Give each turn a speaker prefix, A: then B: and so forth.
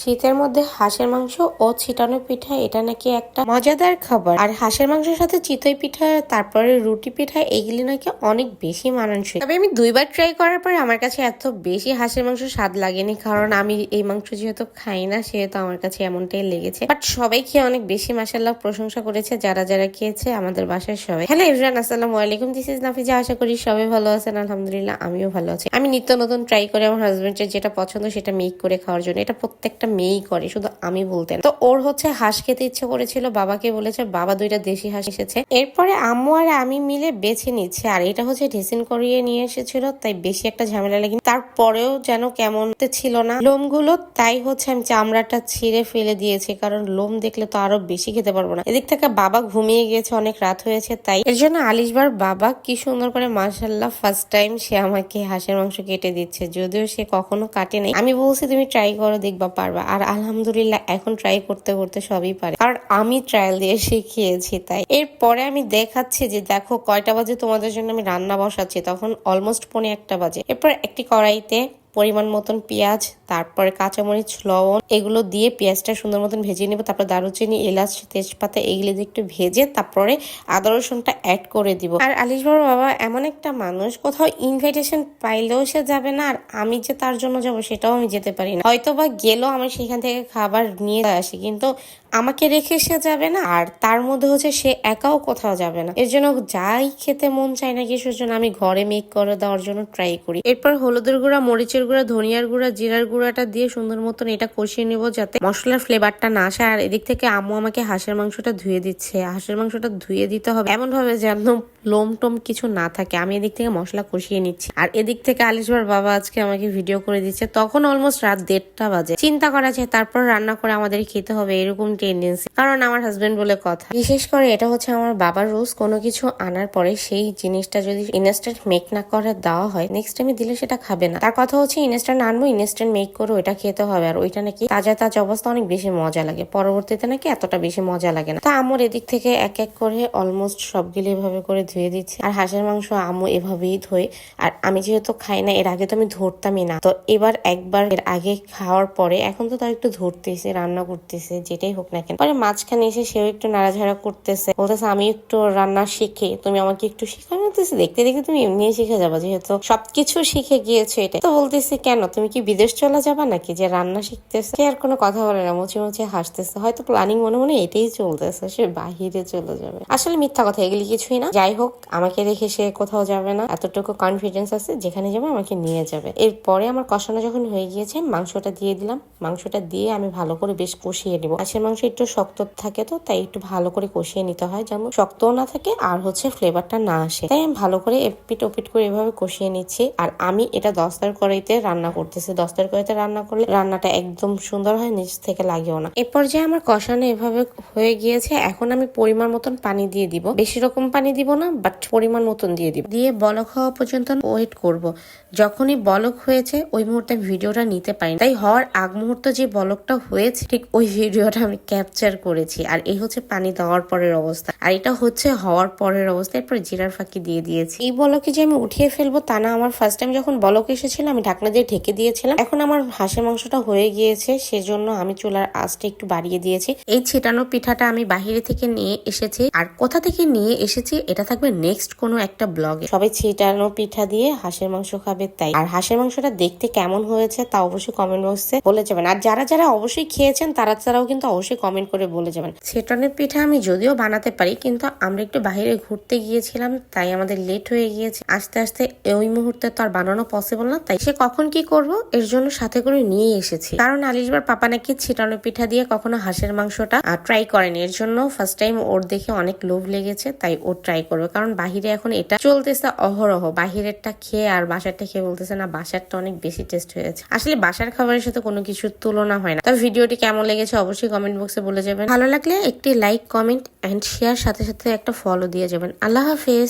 A: শীতের মধ্যে হাঁসের মাংস ও ছিটানো পিঠা, এটা নাকি একটা মজাদার খাবার। আর হাঁসের মাংসের সাথে চিতই পিঠা, তারপরে রুটি পিঠা এইগুলি নাকি অনেক বেশি মানানসই। তবে আমি দুইবার ট্রাই করার পরে আমার কাছে এত বেশি হাঁসের মাংস স্বাদ লাগেনি, কারণ আমি এই মাংস যেহেতু খাই না, সেহেতু আমার কাছে এমনটাই লেগেছে। বাট সবাই খেয়ে অনেক বেশি মাসাল্লাহ প্রশংসা করেছে, যারা যারা খেয়েছে, আমাদের বাসায় সবাই। হ্যালো ইমরান আসসালামু আলাইকুম দিস ইজ নাফিজা, আশা করি সবাই ভালো আছেন, আলহামদুলিল্লাহ, আমিও ভালো আছি। আমি নিত্য নতুন ট্রাই করে আমার হাজবেন্ডের যেটা পছন্দ, সেটা মেক করে খাওয়ার জন্য। এটা প্রত্যেকটা মেয়েই করে, শুধু আমি বলতে তো ওর হচ্ছে হাঁস খেতে ইচ্ছে করেছিল, বাবাকে বলেছে, বাবা দুইটা দেশি হাঁস এসেছে। এরপরে আম্মু আর আমি মিলে বেছে নিচ্ছে, আর এটা হচ্ছে ড্রেসিং করিয়ে নিয়ে এসেছিল, তাই বেশি একটা ঝামেলা লাগেনি। তারপরেও যেন কেমন ছিল না। লোমগুলো, তাই হচ্ছে আমি চামড়াটা ছিঁড়ে ফেলে দিয়েছি, কারণ লোম দেখলে তো আরও বেশি খেতে পারব না। এদিক থেকে বাবা ঘুমিয়ে গিয়েছে, অনেক রাত হয়েছে, তাই এর জন্য আলিশবার বাবা কি সুন্দর করে মার্শাল্লাহ ফার্স্ট টাইম সে আমাকে হাঁসের মাংস কেটে দিচ্ছে, যদিও সে কখনো কাটে নাই আমি বলছি, তুমি ট্রাই করো, দেখবা পারবা। আর আলহামদুলিল্লাহ, এখন ট্রাই করতে করতে সবই পারে। আর আমি ট্রায়াল দিয়ে শিখিয়েছি, তাই। এরপরে আমি দেখাচ্ছি যে, দেখো, কয়টা বাজে তোমাদের জন্য আমি রান্না বসাচ্ছি। তখন অলমোস্ট পনে একটা বাজে। এরপর একটি কড়াইতে পরিমাণ মতন পেঁয়াজ, তারপরে কাঁচামরিচ, লবণ, এগুলো দিয়ে পেঁয়াজটা সুন্দর মতন ভেজে নেব, তারপর দারুচিনি, এলাচ, তেজপাতা এগুলো দিয়ে একটু ভেজে তারপরে আদা রসুনটা অ্যাড করে দিব। আর আলিশ বড় বাবা, এমন একটা মানুষ, কোথাও ইনভাইটেশন পাইলেও সে যাবে না, আর আমি যে তার জন্য যাব সেটাও আমি যেতে পারি না। হয়তো বা গেলেও আমি সেখান থেকে খাবার নিয়ে আসি, কিন্তু আমাকে রেখে সে যাবে না, আর তার মধ্যে হচ্ছে সে একাও কোথাও যাবে না। এর জন্য যাই খেতে মন চায় না কিছুর জন্য, আমি ঘরে মেক করে দেওয়ার জন্য ট্রাই করি। এরপর হলুদের গুঁড়া, মরিচের গুঁড়া, ধনিয়ার গুঁড়া, জিরার গুঁড়াটা দিয়ে সুন্দর মতন এটা কষিয়ে নেব যাতে মশলার ফ্লেভারটা না আসে। আর এদিক থেকে আম্মু আমাকে হাঁসের মাংসটা ধুয়ে দিচ্ছে। হাঁসের মাংসটা ধুয়ে দিতে হবে এমন ভাবে যেন লোম টোম কিছু না থাকে। আমি এদিক থেকে মশলা কষিয়ে নিচ্ছি। আর এদিক থেকে আলিশবার বাবা আজকে আমাকে ভিডিও করে দিচ্ছে। তখন অলমোস্ট রাত দেড়টা বাজে। চিন্তা করা যায়, তারপর রান্না করে আমাদের খেতে হবে এরকম টেন্ডেন্সি কারণ আমার হাজবেন্ড বলে কথা। বিশেষ করে এটা হচ্ছে আমার বাবার রোজ কোনো কিছু আনার পরে সেই জিনিসটা যদি ইনস্ট্যান্ট মেক না করে, দেওয়া হয় নেক্সট টাইমে দিলে সেটা খাবে না। তার কথা হচ্ছে ইনস্ট্যান্ট আনব ইনস্ট্যান্ট মেক করে ওইটা খেতে হবে। আর ওইটা নাকি তাজা তাজা অবস্থা অনেক বেশি মজা লাগে। পরবর্তীতে নাকি এতটা বেশি মজা লাগে না। তা আমার এদিক থেকে এক এক করে অলমোস্ট সবগুলো এভাবে করে ধুয়ে দিচ্ছি। আর হাঁসের মাংস আম্মু এভাবেই ধোয়। আর আমি যেহেতু খাই না, এর আগে তো আমি ধরতামই না। তো এবার একবার এর আগে খাওয়ার পরে, এখন তো তার একটু ধরতেছে, রান্না করতেছে, যেটাই হোক না কেন। পরে মাঝখানে এসে সেও একটু নাড়াঝাড়া করতেছে। বলতেছে, আমি একটু রান্না শিখে। তুমি আমাকে একটু শিখো আমি বলতেছি, দেখতে দেখতে তুমি এমনি শিখে যাবা, যেহেতু সবকিছু শিখে গিয়েছো এটা। তো বলতেছি, কেন? তুমি কি বিদেশ চলে যাবা নাকি? যে রান্না শিখতেছে? আর কোনো কথা বলে না, মুছে মুছে হাসতেছে। হয়তো প্ল্যানিং মনে মনে এটাই চলতেছে, সে বাহিরে চলে যাবে। আসলে মিথ্যা কথা, এগুলি কিছুই না। যাই হোক, আমাকে রেখে সে কোথাও যাবে না। এতটুকু কনফিডেন্স আছে, যেখানে যাবে আমাকে নিয়ে যাবে। এরপরে আমার কষানো যখন হয়ে গিয়েছে, মাংসটা দিয়ে দিলাম। মাংসটা দিয়ে আমি ভালো করে বেশ কষিয়ে নেব। হাঁসের মাংস একটু শক্ত থাকে তো, তাই একটু ভালো করে কষিয়ে নিতে হয় যেমন শক্তও না থাকে আর হচ্ছে ফ্লেভারটা না আসে। তাই আমি ভালো করে এপিট ওপিট করে এভাবে কষিয়ে নিচ্ছি। আর আমি এটা দস্তার কড়াইতে রান্না করতেছি। দস্তার কড়াইতে রান্না করলে রান্নাটা একদম সুন্দর হয়, নিচ থেকে লাগেও না। এ পর্যায়ে আমার কষানো এভাবে হয়ে গিয়েছে। এখন আমি পরিমাণ মতন পানি দিয়ে দিব। বেশি রকম পানি দিব না বাট পরিমাণ মতন দিয়ে দিব। দিয়ে বলক হওয়া পর্যন্ত ওয়েট করব। যখনই বলক হয়েছে, ওই মুহূর্তে ভিডিওটা নিতে পারি তাই হওয়ার আগ মুহূর্ত যে বলকটা হয়েছে, ঠিক ওই ভিডিওটা আমি ক্যাপচার করেছি। আর এই হচ্ছে পানি দেওয়ার পরের অবস্থা। আর এটা হচ্ছে হওয়ার পরের অবস্থা। এরপর জিরার ফাঁকি দিয়ে দিয়েছি। এই বলকে যে আমি উঠিয়ে ফেলব তা না, আমার ফার্স্ট টাইম যখন বলক এসেছিল, আমি ঢাকনা দিয়ে ঢেকে দিয়েছিলাম। এখন আমার হাঁসের মাংসটা হয়ে গিয়েছে, সেজন্য আমি চুলার আঁচটা একটু বাড়িয়ে দিয়েছি। এই ছিটানো পিঠাটা আমি বাহিরে থেকে নিয়ে এসেছি। আর কোথা থেকে নিয়ে এসেছি, এটা থাকবে নেক্সট কোনো একটা ব্লগে সবাই ছিটানো পিঠা দিয়ে হাঁসের মাংস খাবে তাই। আর হাঁসের মাংসটা দেখতে কেমন হয়েছে, তা অবশ্যই কমেন্ট বক্সে বলে যাবেন। আর যারা যারা অবশ্যই খেয়েছেন, তারা তারাও কিন্তু অবশ্যই কমেন্ট করে বলে যাবেন। ছিটানোর পিঠা আমি যদিও বানাতে পারি, কিন্তু আমরা একটু বাইরে ঘুরতে গিয়েছিলাম, তাই আমাদের লেট হয়ে গিয়েছে। আস্তে আস্তে ওই মুহূর্তে তো আর বানানো পসিবল না, তাই সে কখন কি করব এর জন্য সাথে করে নিয়ে এসেছি। কারণ আলিশবার পাপা নাকি ছিটানো পিঠা দিয়ে কখনো হাঁসের মাংসটা ট্রাই করেনি। এর জন্য ফার্স্ট টাইম ওর দেখে অনেক লোভ লেগেছে, তাই ও ট্রাই করবে। কারণ বাহিরে এখন এটা চলতেছে অহরহ। বাহিরেরটা খেয়ে আর বাসারটা খেয়ে বলতেছে, না, বাসারটা অনেক বেশি টেস্ট হয়েছে। আসলে বাসার খাবারের সাথে কোনো কিছুর তুলনা হয় না। তবে ভিডিওটি কেমন লেগেছে অবশ্যই কমেন্ট বক্সে বলে যাবেন। ভালো লাগলে একটি লাইক কমেন্ট অ্যান্ড শেয়ার সাথে সাথে একটা ফলো দিয়ে যাবেন। আল্লাহ হাফেজ।